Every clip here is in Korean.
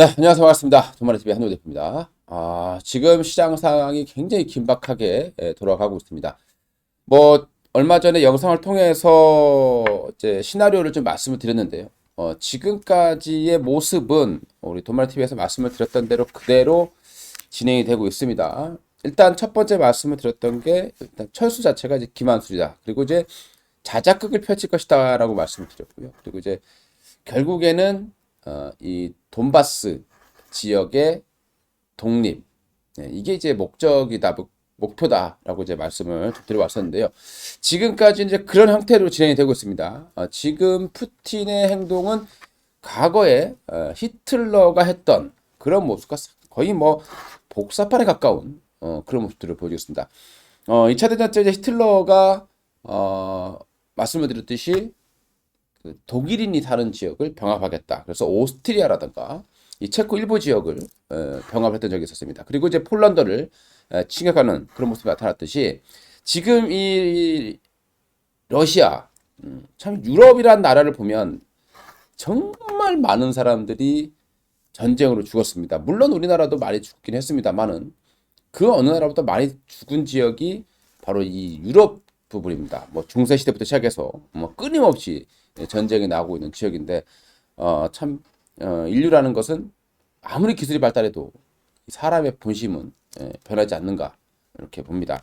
네, 안녕하세요. 반갑습니다. 돈마리TV 한우 대표입니다. 아, 지금 시장 상황이 굉장히 긴박하게 예, 돌아가고 있습니다. 뭐, 얼마 전에 영상을 통해서 이제 시나리오를 좀 말씀을 드렸는데요. 어, 지금까지의 모습은 우리 돈마리TV에서 말씀을 드렸던 대로 그대로 진행이 되고 있습니다. 일단 첫 번째 말씀을 드렸던 게 일단 철수 자체가 이제 기만술이다. 그리고 이제 자작극을 펼칠 것이다라고 말씀을 드렸고요. 그리고 이제 결국에는 어, 이 돈바스 지역의 독립 네, 이게 이제 목적이다 목- 목표다라고 이제 말씀을 좀 드려왔었는데요. 지금까지 이제 그런 형태로 진행이 되고 있습니다. 어, 지금 푸틴의 행동은 과거에 어, 히틀러가 했던 그런 모습과 거의 뭐 복사판에 가까운 어, 그런 모습들을 보여주고 있습니다. 어, 2차 대전 때 이제 히틀러가 어, 말씀을 드렸듯이 그 독일인이 사는 지역을 병합하겠다. 그래서 오스트리아라든가 이 체코 일부 지역을 어, 병합했던 적이 있었습니다. 그리고 이제 폴란드를 에, 침략하는 그런 모습이 나타났듯이 지금 이 러시아 음, 참 유럽이란 나라를 보면 정말 많은 사람들이 전쟁으로 죽었습니다. 물론 우리나라도 많이 죽긴 했습니다만은 그 어느 나라보다 많이 죽은 지역이 바로 이 유럽 부분입니다. 뭐 중세 시대부터 시작해서 뭐 끊임없이 전쟁이 나오고 있는 지역인데 어, 참 어, 인류라는 것은 아무리 기술이 발달해도 사람의 본심은 예, 변하지 않는가 이렇게 봅니다.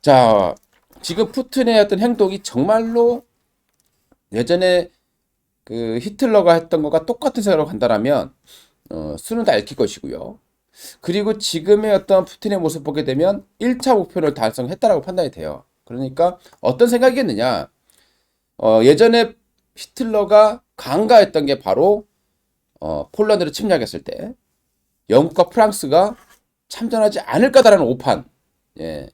자, 지금 푸틴의 어떤 행동이 정말로 예전에 그 히틀러가 했던 것과 똑같은 생각으로 간다라면 어, 수는 다 읽힐 것이고요. 그리고 지금의 어떤 푸틴의 모습 보게 되면 1차 목표를 달성했다라고 판단이 돼요. 그러니까 어떤 생각이겠느냐? 어, 예전에 히틀러가 강가했던 게 바로 어, 폴란드를 침략했을 때 영국과 프랑스가 참전하지 않을 거다라는 오판. 예.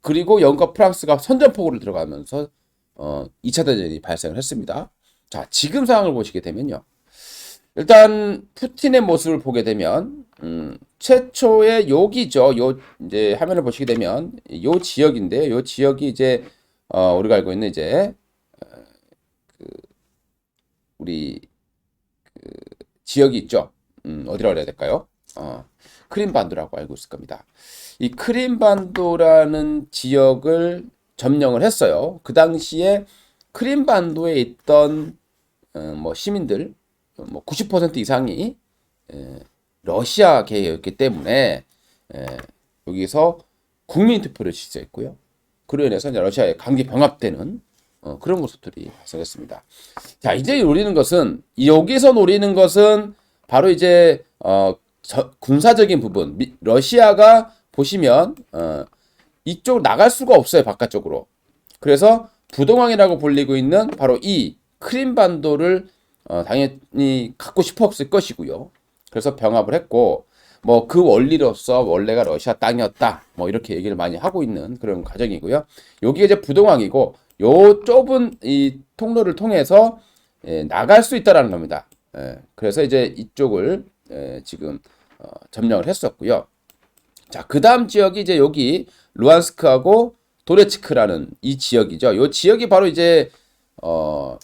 그리고 영국과 프랑스가 선전포고를 들어가면서 어, 2차 대전이 발생을 했습니다. 자, 지금 상황을 보시게 되면요. 일단 푸틴의 모습을 보게 되면 음, 최초의 여기죠. 요 이제 화면을 보시게 되면 요 지역인데 요 지역이 이제 어, 우리가 알고 있는 이제 어, 그 우리 그 지역이 있죠. 음, 어디라고 해야 될까요? 어, 크림반도라고 알고 있을 겁니다. 이 크림반도라는 지역을 점령을 했어요. 그 당시에 크림반도에 있던 어, 뭐 시민들 뭐 90% 이상이 에, 러시아계였기 때문에 에, 여기서 국민 투표를 실시했고요. 그로 인해서 이제 러시아에 강제 병합되는 어, 그런 모습들이 발생했습니다. 자, 이제 노리는 것은 여기서 노리는 것은 바로 이제 어, 저- 군사적인 부분. 미- 러시아가 보시면 어, 이쪽 나갈 수가 없어요 바깥쪽으로. 그래서 부동항이라고 불리고 있는 바로 이 크림반도를 어, 당연히 갖고 싶었을 것이고요. 그래서 병합을 했고 뭐 그 원리로서 원래가 러시아 땅이었다. 뭐 이렇게 얘기를 많이 하고 있는 그런 과정이고요. 여기가 이제 부동항이고 요 좁은 이 통로를 통해서 예, 나갈 수 있다라는 겁니다. 예, 그래서 이제 이쪽을 예, 지금 어, 점령을 했었고요. 자, 그 다음 지역이 이제 여기 루안스크하고 도네츠크라는 이 지역이죠. 이 지역이 바로 이제 어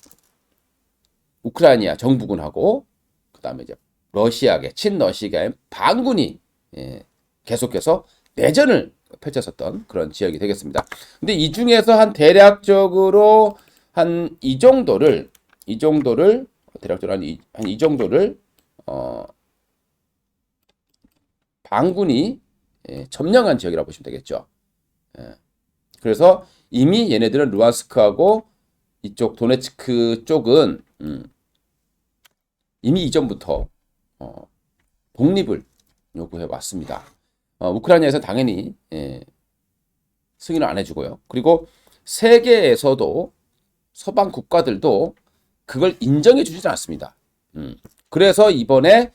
우크라이나 정부군하고 그다음에 이제 러시아계 친러시아계 반군이 예, 계속해서 내전을 펼쳤었던 그런 지역이 되겠습니다. 근데 이 중에서 한 대략적으로 한 이 정도를 이 정도를 대략적으로 한이 한 이 정도를 어 반군이 예, 점령한 지역이라고 보시면 되겠죠. 예. 그래서 이미 얘네들은 루안스크하고 이쪽 도네츠크 쪽은 음, 이미 이전부터 어, 독립을 요구해 왔습니다. 어, 우크라이나에서 당연히 예, 승인을 안 해주고요. 그리고 세계에서도 서방 국가들도 그걸 인정해 주지 않습니다. 음, 그래서 이번에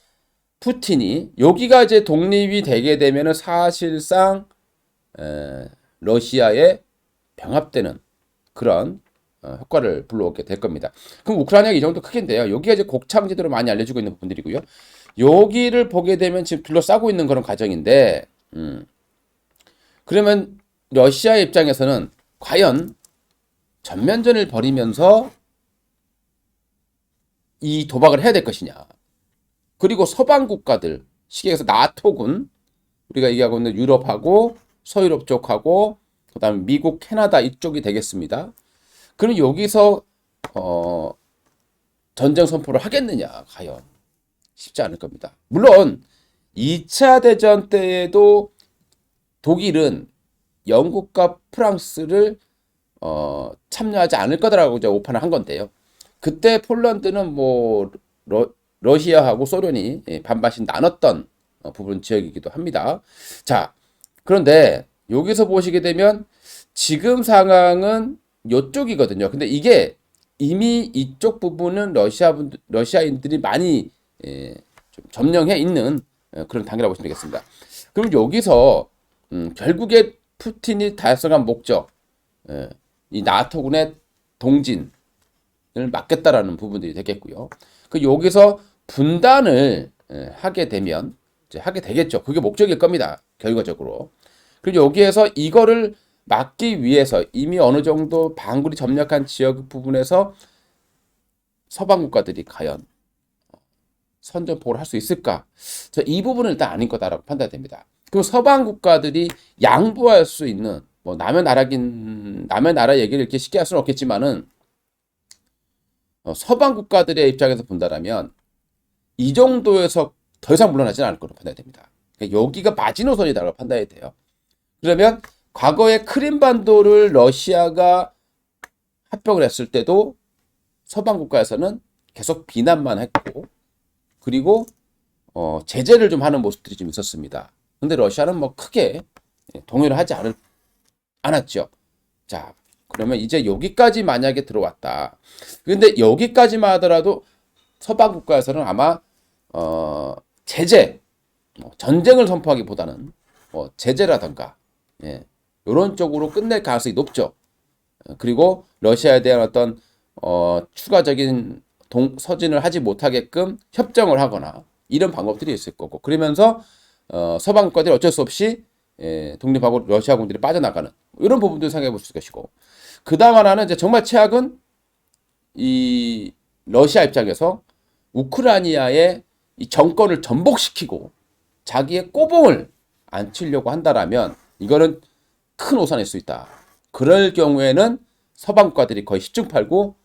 푸틴이 여기가 이제 독립이 되게 되면은 사실상 에, 러시아에 병합되는 그런 어, 효과를 불러오게 될 겁니다. 그럼 우크라이나가 이 정도 크긴데요. 여기가 이제 곡창지대로 많이 알려지고 있는 부분들이고요. 여기를 보게 되면 지금 둘러싸고 있는 그런 과정인데, 음, 그러면 러시아 입장에서는 과연 전면전을 벌이면서 이 도박을 해야 될 것이냐? 그리고 서방 국가들 시계에서 나토군 우리가 얘기하고 있는 유럽하고 서유럽 쪽하고 그다음에 미국, 캐나다 이쪽이 되겠습니다. 그럼 여기서 어 전쟁 선포를 하겠느냐 과연 쉽지 않을 겁니다. 물론 2차 대전 때에도 독일은 영국과 프랑스를 어, 참여하지 않을 거다라고 이제 오판을 한 건데요. 그때 폴란드는 뭐 러, 러시아하고 소련이 예, 반반씩 나눴던 어, 부분 지역이기도 합니다. 자, 그런데 여기서 보시게 되면 지금 상황은 이쪽이거든요. 근데 이게 이미 이쪽 부분은 러시아 분 러시아인들이 많이 예, 좀 점령해 있는 예, 그런 단계라고 보시면 되겠습니다. 그럼 여기서 음, 결국에 푸틴이 달성한 목적, 예, 이 나토군의 동진을 막겠다라는 부분들이 되겠고요. 그 여기서 분단을 예, 하게 되면 하게 되겠죠. 그게 목적일 겁니다. 결과적으로. 그리고 여기에서 이거를 막기 위해서 이미 어느 정도 방굴이 점령한 지역 부분에서 서방 국가들이 과연 선전포고를 할 수 있을까? 저 이 부분은 일단 아닌 거다라고 판단됩니다. 그럼 서방 국가들이 양보할 수 있는 뭐 남의 나라긴 남의 나라 얘기를 이렇게 쉽게 할 수는 없겠지만은 어, 서방 국가들의 입장에서 본다라면 이 정도에서 더 이상 물러나지는 않을 거로 판단됩니다. 그러니까 여기가 마지노선이다라고 판단이 돼요. 그러면 과거에 크림반도를 러시아가 합병을 했을 때도 서방 국가에서는 계속 비난만 했고 그리고 어, 제재를 좀 하는 모습들이 좀 있었습니다. 근데 러시아는 뭐 크게 동요를 하지 않을, 않았죠. 자, 그러면 이제 여기까지 만약에 들어왔다. 근데 여기까지만 하더라도 서방 국가에서는 아마 어, 제재, 뭐 전쟁을 선포하기보다는 뭐 제재라던가 예, 이런 쪽으로 끝낼 가능성이 높죠. 그리고 러시아에 대한 어떤 어, 추가적인 동, 서진을 하지 못하게끔 협정을 하거나 이런 방법들이 있을 거고 그러면서 어, 서방 국가들이 어쩔 수 없이 예, 독립하고 러시아군들이 빠져나가는 이런 부분도 생각해 볼 수 있을 것이고 그 다음 하나는 이제 정말 최악은 이 러시아 입장에서 우크라이나의 이 정권을 전복시키고 자기의 꼬봉을 안 치려고 한다라면 이거는 큰 오산일 수 있다. 그럴 경우에는 서방 국가들이 거의 시중팔고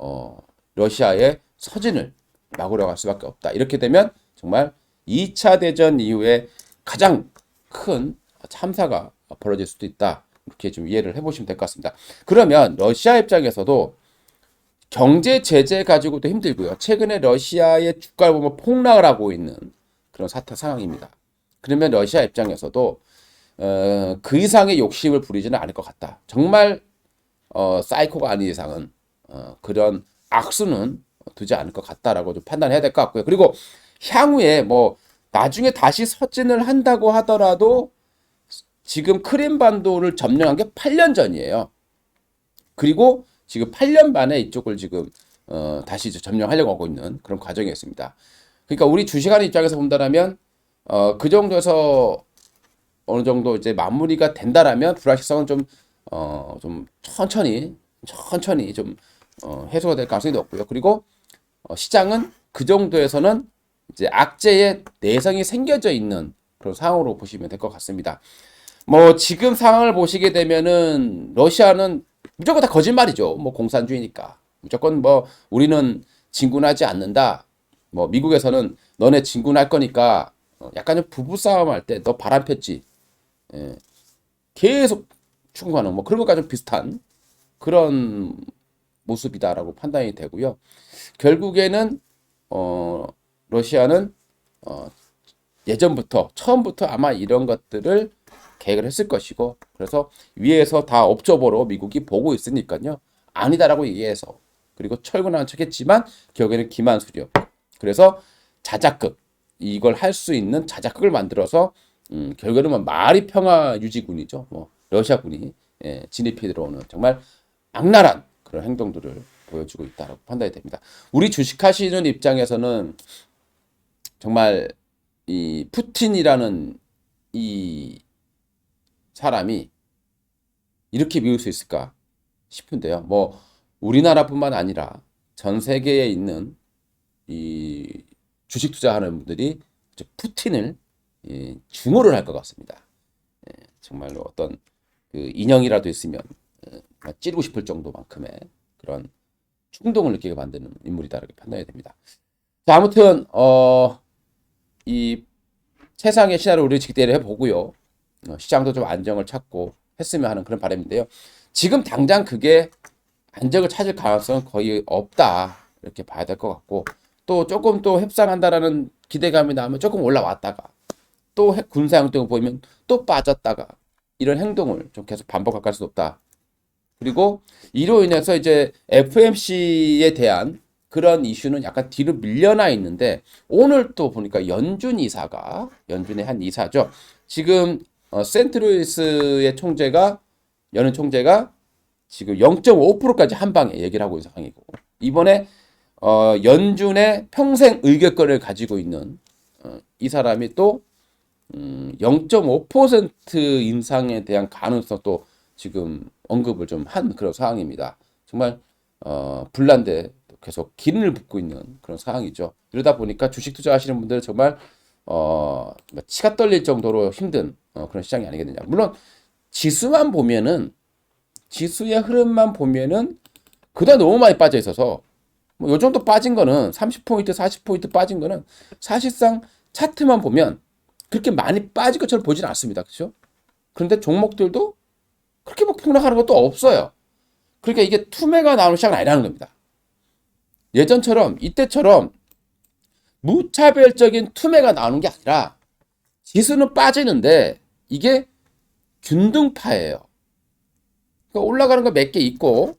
어, 러시아의 서진을 막으려고 할 수밖에 없다. 이렇게 되면 정말 2차 대전 이후에 가장 큰 참사가 벌어질 수도 있다. 이렇게 좀 이해를 해보시면 될 것 같습니다. 그러면 러시아 입장에서도 경제 제재 가지고도 힘들고요. 최근에 러시아의 주가를 보면 폭락을 하고 있는 그런 사태 상황입니다. 그러면 러시아 입장에서도 어, 그 이상의 욕심을 부리지는 않을 것 같다. 정말 어, 사이코가 아닌 이상은 어, 그런 악수는 두지 않을 것 같다라고 좀 판단해야 될 것 같고요. 그리고 향후에 뭐 나중에 다시 서진을 한다고 하더라도 지금 크림반도를 점령한 게 8년 전이에요. 그리고 지금 8년 만에 이쪽을 지금 어, 다시 점령하려고 하고 있는 그런 과정이었습니다. 그러니까 우리 주식하는 입장에서 본다면 어, 그 정도에서 어느 정도 이제 마무리가 된다라면 불확실성은 좀, 어, 좀 천천히, 천천히 좀, 어, 해소가 될 가능성이 높고요. 그리고, 어, 시장은 그 정도에서는 이제 악재의 내성이 생겨져 있는 그런 상황으로 보시면 될 것 같습니다. 뭐, 지금 상황을 보시게 되면은, 러시아는 무조건 다 거짓말이죠. 뭐, 공산주의니까. 무조건 뭐, 우리는 진군하지 않는다. 뭐, 미국에서는 너네 진군할 거니까, 어, 약간 좀 부부싸움 할 때 너 바람 폈지. 예, 계속 추궁하는 뭐 그런 것과 좀 비슷한 그런 모습이다라고 판단이 되고요. 결국에는 어, 러시아는 어, 예전부터 처음부터 아마 이런 것들을 계획을 했을 것이고 그래서 위에서 다 업적으로 미국이 보고 있으니까요. 아니다라고 얘기해서 그리고 철근한 척했지만 결국에는 기만술이었고 그래서 자작극 이걸 할 수 있는 자작극을 만들어서 음, 결국에는 말이 평화 유지군이죠. 뭐 러시아군이 예, 진입해 들어오는 정말 악랄한 그런 행동들을 보여주고 있다고 판단이 됩니다. 우리 주식하시는 입장에서는 정말 이 푸틴이라는 이 사람이 이렇게 미울 수 있을까 싶은데요. 뭐 우리나라뿐만 아니라 전 세계에 있는 이 주식 투자하는 분들이 푸틴을 예, 증오를 할 것 같습니다. 예, 정말로 어떤 그 인형이라도 있으면 예, 찌르고 싶을 정도만큼의 그런 충동을 느끼게 만드는 인물이다 이렇게 판단이 됩니다. 자, 아무튼 어, 이 최상의 시나리오를 직대를 해보고요. 어, 시장도 좀 안정을 찾고 했으면 하는 그런 바람인데요. 지금 당장 그게 안정을 찾을 가능성은 거의 없다 이렇게 봐야 될 것 같고 또 조금 또 협상한다라는 기대감이 나면 조금 올라왔다가 또핵 군사 행동을 보이면 또 빠졌다가 이런 행동을 좀 계속 반복할 수 없다. 그리고 이로 인해서 이제 FMC에 대한 그런 이슈는 약간 뒤로 밀려나 있는데 오늘 또 보니까 연준 이사가 연준의 한 이사죠. 지금 어, 센트루이스의 총재가 연은 총재가 지금 0.5%까지 한 방에 얘기를 하고 있는 상황이고 이번에 어, 연준의 평생 의결권을 가지고 있는 어, 이 사람이 또 음, 0.5% 인상에 대한 가능성 도 지금 언급을 좀 한 그런 상황입니다. 정말 어, 불난데 계속 기름을 붓고 있는 그런 상황이죠. 이러다 보니까 주식 투자하시는 분들은 정말 어, 뭐 치가 떨릴 정도로 힘든 어, 그런 시장이 아니겠느냐. 물론 지수만 보면은 지수의 흐름만 보면은 그다 너무 많이 빠져 있어서 뭐 요 정도 빠진 거는 30포인트, 40포인트 빠진 거는 사실상 차트만 보면 그렇게 많이 빠질 것처럼 보진 않습니다. 그렇죠? 그런데 종목들도 그렇게 막 폭락하는 것도 없어요. 그러니까 이게 투매가 나오는 시장은 아니라는 겁니다. 예전처럼 이때처럼 무차별적인 투매가 나오는 게 아니라 지수는 빠지는데 이게 균등파예요. 그러니까 올라가는 거 몇 개 있고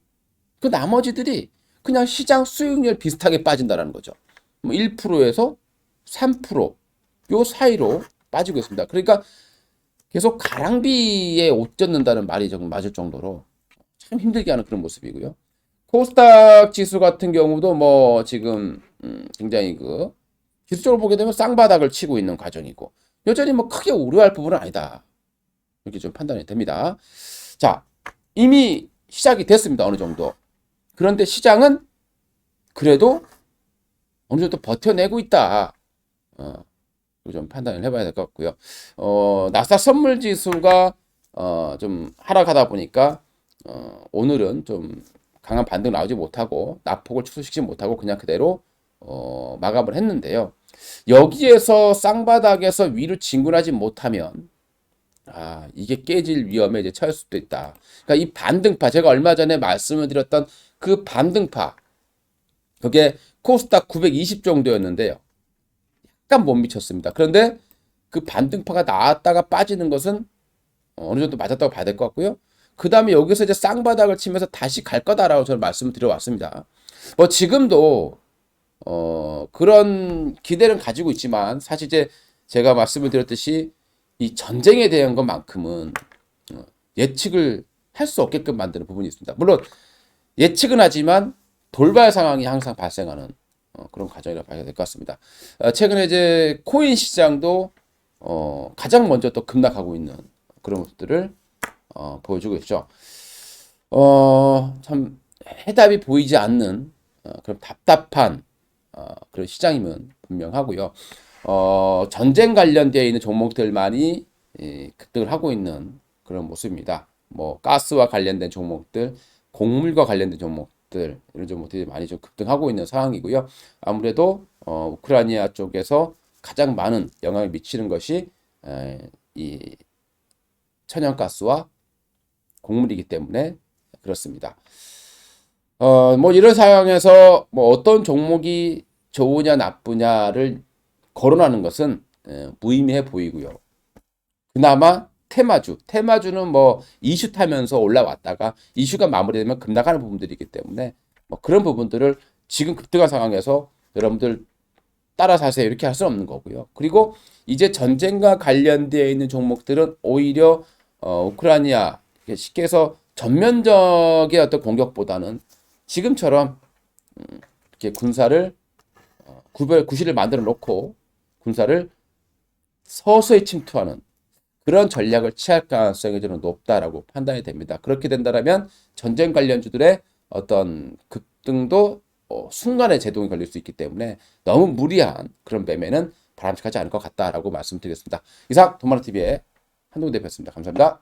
그 나머지들이 그냥 시장 수익률 비슷하게 빠진다라는 거죠. 뭐 1%에서 3%요 사이로 빠지고 있습니다. 그러니까 계속 가랑비에 옷 젖는다는 말이 좀 맞을 정도로 참 힘들게 하는 그런 모습이고요. 코스닥 지수 같은 경우도 뭐 지금 음 굉장히 그 기술적으로 보게 되면 쌍바닥을 치고 있는 과정이고 여전히 뭐 크게 우려할 부분은 아니다. 이렇게 좀 판단이 됩니다. 자, 이미 시작이 됐습니다. 어느 정도. 그런데 시장은 그래도 어느 정도 버텨내고 있다. 어, 좀 판단을 해봐야 될 것 같고요. 어, 나스닥 선물 지수가 어, 좀 하락하다 보니까 어, 오늘은 좀 강한 반등 나오지 못하고 낙폭을 축소시키지 못하고 그냥 그대로 어, 마감을 했는데요. 여기에서 쌍바닥에서 위로 진군하지 못하면 아, 이게 깨질 위험에 이제 처할 수도 있다. 그러니까 이 반등파, 제가 얼마 전에 말씀을 드렸던 그 반등파, 그게 코스닥 920 정도였는데요. 약간 못 미쳤습니다. 그런데 그 반등파가 나왔다가 빠지는 것은 어느 정도 맞았다고 봐야 될 것 같고요. 그 다음에 여기서 이제 쌍바닥을 치면서 다시 갈 거다라고 저는 말씀을 드려왔습니다. 뭐 지금도 어 그런 기대를 가지고 있지만 사실 이제 제가 말씀을 드렸듯이 이 전쟁에 대한 것만큼은 어, 예측을 할 수 없게끔 만드는 부분이 있습니다. 물론 예측은 하지만 돌발 상황이 항상 발생하는 어, 그런 과정이라고 봐야 될 것 같습니다. 어, 최근에 이제 코인 시장도 어, 가장 먼저 또 급락하고 있는 그런 모습들을 어, 보여주고 있죠. 어, 참 해답이 보이지 않는 어, 그런 답답한 어, 그런 시장이면 분명하고요. 어, 전쟁 관련되어 있는 종목들만이 예, 급등을 하고 있는 그런 모습입니다. 뭐 가스와 관련된 종목들, 곡물과 관련된 종목 들 이런 종목들이 많이 좀 급등하고 있는 상황이고요. 아무래도 어, 우크라이나 쪽에서 가장 많은 영향을 미치는 것이 에, 이 천연가스와 곡물이기 때문에 그렇습니다. 어, 뭐 이런 상황에서 뭐 어떤 종목이 좋으냐 나쁘냐를 거론하는 것은 에, 무의미해 보이고요. 그나마 테마주, 테마주는 뭐 이슈 타면서 올라왔다가 이슈가 마무리되면 급락하는 부분들이기 때문에 뭐 그런 부분들을 지금 급등한 상황에서 여러분들 따라 사세요 이렇게 할 수는 없는 거고요. 그리고 이제 전쟁과 관련되어 있는 종목들은 오히려 어, 우크라이나 쉽게 해서 전면적의 어떤 공격보다는 지금처럼 음, 이렇게 군사를 어, 구별 구실을 만들어 놓고 군사를 서서히 침투하는 그런 전략을 취할 가능성이 저는 높다라고 판단이 됩니다. 그렇게 된다면 전쟁 관련주들의 어떤 급등도 어, 순간에 제동이 걸릴 수 있기 때문에 너무 무리한 그런 매매는 바람직하지 않을 것 같다라고 말씀드리겠습니다. 이상 돈마루 TV의 한동훈 대표였습니다. 감사합니다.